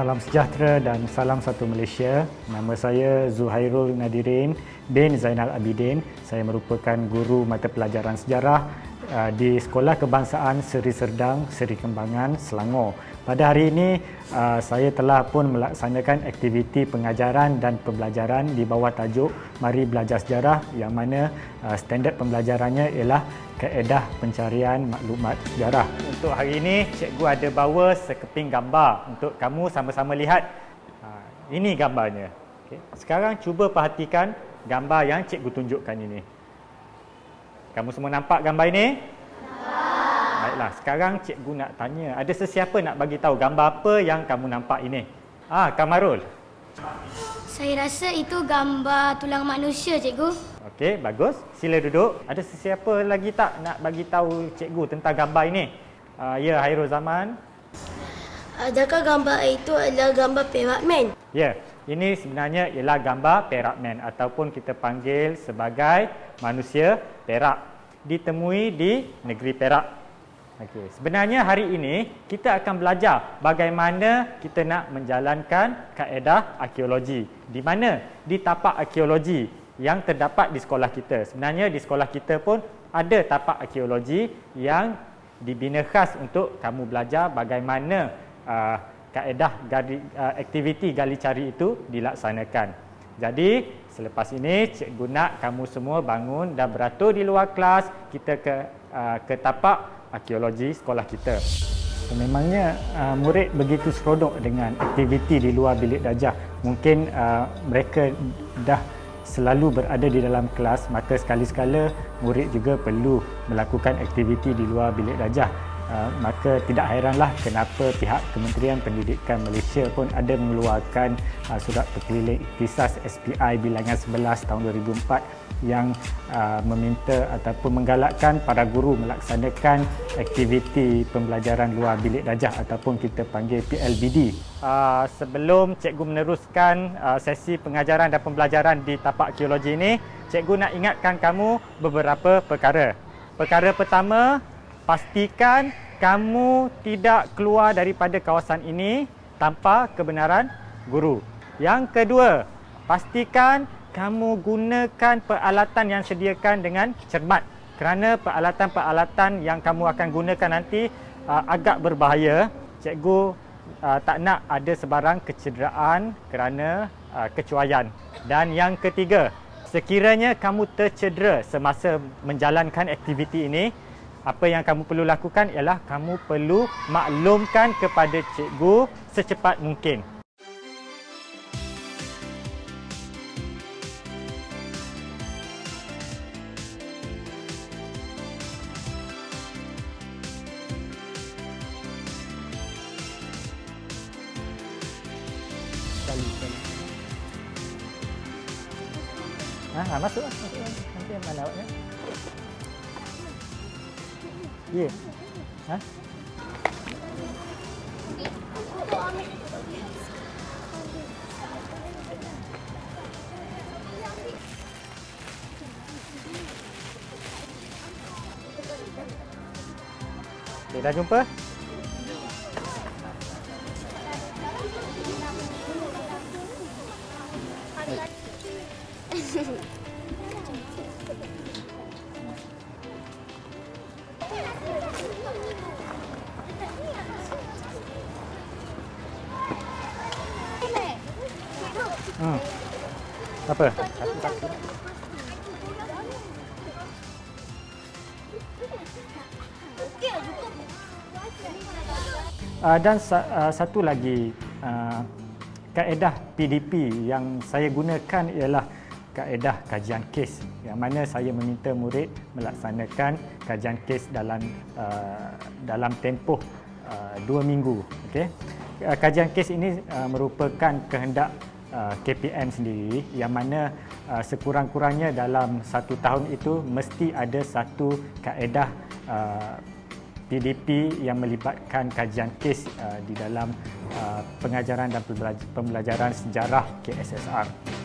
Salam sejahtera dan salam satu Malaysia. Nama saya Zuhairul Nadirin bin Zainal Abidin. Saya merupakan guru mata pelajaran sejarah uh, di Sekolah Kebangsaan Seri Serdang, Seri Kembangan, Selangor. Pada hari ini, uh, saya telah pun melaksanakan aktiviti pengajaran dan pembelajaran di bawah tajuk Mari Belajar Sejarah yang mana uh, standard pembelajarannya ialah kaedah pencarian maklumat sejarah. Untuk hari ini, cikgu ada bawa sekeping gambar untuk kamu sama-sama lihat. Ha, ini gambarnya. Sekarang cuba perhatikan gambar yang cikgu tunjukkan ini. Kamu semua nampak gambar ini? Nampak. Baiklah, sekarang cikgu nak tanya, ada sesiapa nak bagi tahu gambar apa yang kamu nampak ini? Ah, Kamarul. Saya rasa itu gambar tulang manusia, cikgu. Okey, bagus. Sila duduk. Ada sesiapa lagi tak nak bagi tahu cikgu tentang gambar ini? Uh, ya, Hairul Zaman. Adakah gambar itu adalah gambar Perak Man? Ya, ini sebenarnya ialah gambar Perak Man ataupun kita panggil sebagai manusia Perak. Ditemui di negeri Perak. Okey, sebenarnya hari ini kita akan belajar bagaimana kita nak menjalankan kaedah arkeologi. Di mana? Di tapak arkeologi yang terdapat di sekolah kita. Sebenarnya di sekolah kita pun ada tapak arkeologi yang dibina khas untuk kamu belajar bagaimana uh, kaedah gali, uh, aktiviti gali cari itu dilaksanakan. Jadi selepas ini cikgu nak kamu semua bangun dan beratur di luar kelas kita ke uh, ke tapak arkeologi sekolah kita. Memangnya uh, murid begitu seronok dengan aktiviti di luar bilik darjah. Mungkin mereka dah selalu berada di dalam kelas maka sekali-sekala murid juga perlu melakukan aktiviti di luar bilik darjah uh, maka tidak hairanlah kenapa pihak Kementerian Pendidikan Malaysia pun ada mengeluarkan uh, surat perkeliling iktisas SPI bilangan 11 tahun 2004 yang uh, meminta ataupun menggalakkan para guru melaksanakan aktiviti pembelajaran luar bilik darjah ataupun kita panggil PLBD. Uh, sebelum cikgu meneruskan uh, sesi pengajaran dan pembelajaran di tapak arkeologi ini, cikgu nak ingatkan kamu beberapa perkara. Perkara pertama, pastikan kamu tidak keluar daripada kawasan ini tanpa kebenaran guru. Yang kedua, pastikan kamu gunakan peralatan yang sediakan dengan cermat. Kerana peralatan-peralatan yang kamu akan gunakan nanti uh, agak berbahaya. Cikgu uh, tak nak ada sebarang kecederaan kerana uh, kecuaian. Dan yang ketiga sekiranya kamu tercedera semasa menjalankan aktiviti ini apa yang kamu perlu lakukan ialah kamu perlu maklumkan kepada cikgu secepat mungkin Ha, ha masuk lah. Lah. Nanti mana awaknya? Ya. Yeah. Ha? Okay, dah jumpa? Hmm. Apa? Uh, dan uh, satu lagi uh, kaedah PDP yang saya gunakan ialah kaedah kajian kes yang mana saya meminta murid melaksanakan kajian kes dalam uh, dalam tempoh uh, dua minggu. Okay? Uh, kajian kes ini uh, merupakan kehendak uh, KPM sendiri yang mana uh, sekurang-kurangnya dalam satu tahun itu mesti ada satu kaedah uh, PDP yang melibatkan kajian kes uh, di dalam uh, pengajaran dan pembelajaran sejarah KSSR.